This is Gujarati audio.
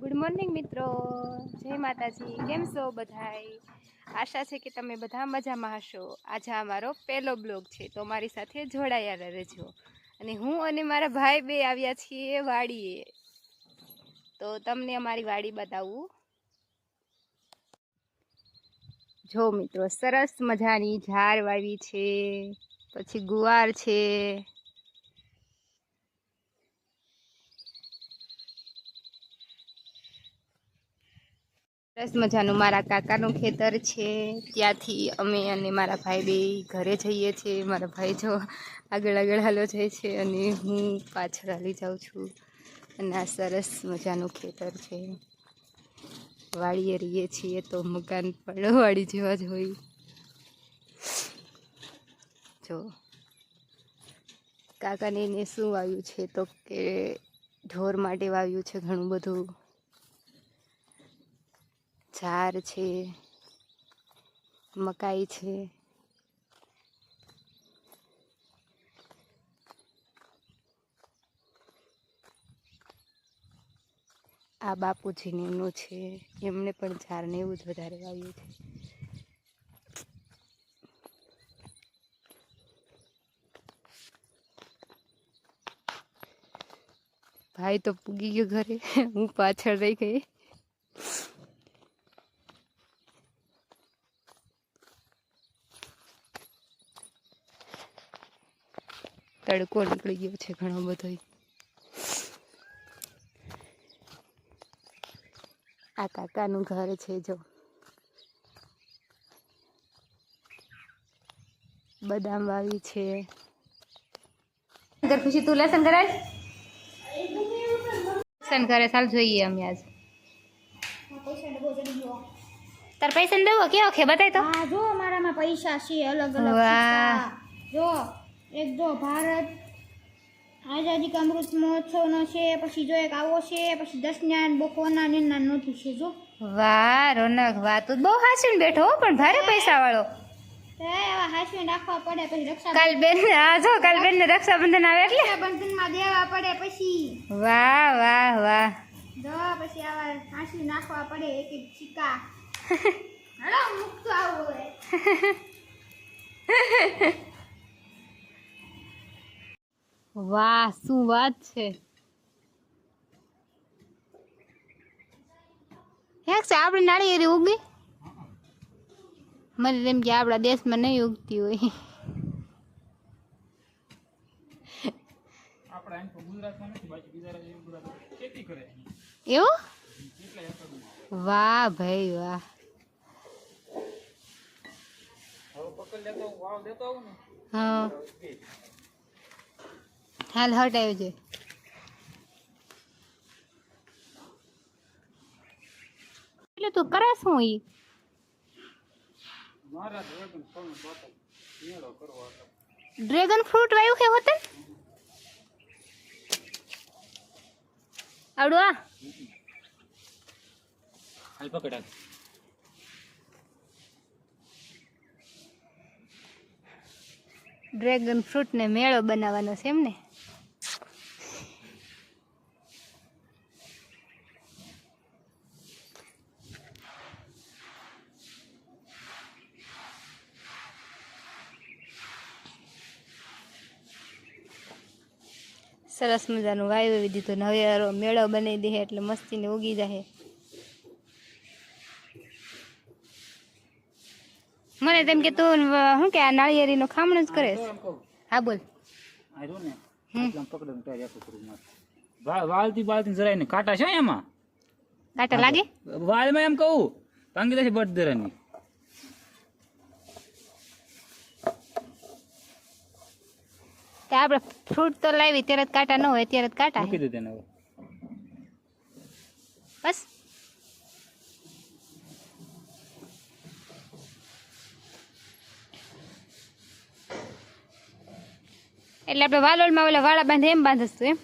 ગુડ મોર્નિંગ મિત્રો. જય માતાજી. કેમ છો બધાય? આશા છે કે તમે બધા મજામાં હશો. આજે અમારો પહેલો બ્લોગ છે, તો મારી સાથે જોડાયા રહેજો. અને હું અને મારા ભાઈ બે આવ્યા છીએ વાડીએ. તો તમને અમારી વાડી બતાવું. જો મિત્રો, સરસ મજાની ઝાડ વાવી છે, પછી ગુવાર છે. સરસ મજાનું. મારા કાકાનું ખેતર છે. ત્યાંથી અમે અને મારા ભાઈ બે ઘરે જઈએ છીએ. મારા ભાઈ જો આગળ આગળ હાલો જાય છે અને હું પાછળ હાલી જાઉં છું. અને આ સરસ મજાનું ખેતર છે. વાળીએ રહીએ છીએ તો મકાન પણ વાળી જેવા જ હોય. જો. કાકાને શું વાવ્યું છે તો કે ઢોર માટે વાવ્યું છે ઘણું બધું. ઝાર છે, મકાઈ છે. આ બાપુજીને એમનું છે, એમને પણ ઝાર ને એવું જ વધારે વાવ્યું છે ભાઈ તો પૂગી ગયો ઘરે, હું પાછળ રહી ગઈ. તડકો નીકળી ગયો છે ઘણો બધો આ કાકાનું ઘર છે જો. બદામ વાવી છે. ખુશી તું લેસન કરે લેસન કરે ચાલ જોઈએ અમે આજ. તાર પૈસા દેવો? કેવો છે? બતાય તો. હા જો અમારામાં પૈસા છે અલગ અલગ વાહ. એક જો ભારત આઝાદી કા અમૃત મહોત્સવનો છે પછી જો એક આવો છે પછી દસ જ્ઞાન બકોના નીના નથી છે જો. વાહ રોનક વાહ. તું બહુ હાસીને બેઠો હો પણ ભારે પૈસા વાળો રાખવા પડે પછી રક્ષા કાલ બેન આ જો કાલ બેન ને રક્ષાબંધન આવે એટલે. બંધનમાં દેવા પડે પછી. વાહ વાહ વાહ. જો પછી આવા હાસવી નાખવા પડે એક એક સિક્કા હલો મુક્ત આવો વાહ શું વાત છે. હેક છે આપણી નાળિયેરી ઉગી. મને તેમ કે આપણા દેશમાં નહીં ઉગતી હોય. એવું? વાહ ભાઈ વાહ. હા. હાલ હટ આવજે એટલે તું કરે શું ઈ? ડ્રેગન ફ્રૂટ વાયુ કે હોતે? આવડું આ. હાલ પકડા ડ્રેગન ફ્રૂટ ને મેળો બનાવવાનો છે એમને સરસ મજાનું વાવી દીધું ને હવે મેળો બનાવી દે એટલે મસ્તીને ઉગી જાય મને તેમ કે તું શું કે આ નાળિયેરીનો ખામણ જ કરે હા બોલ. વાલથી બાલથી જરાય ને કાંટા છે એમાં? કાંટા લાગે? વાલમાં એમ કહું ભાંગી દે બટ દરાની તે આપણે ફ્રૂટ તો લાવી ત્યારે જ કાંટા ન હોય ત્યારે જ કાંટા મૂકી દીધું એને બસ. એટલે આપણે વાલોલમાં ઓલા વાળા બાંધે એમ બાંધસ એમ.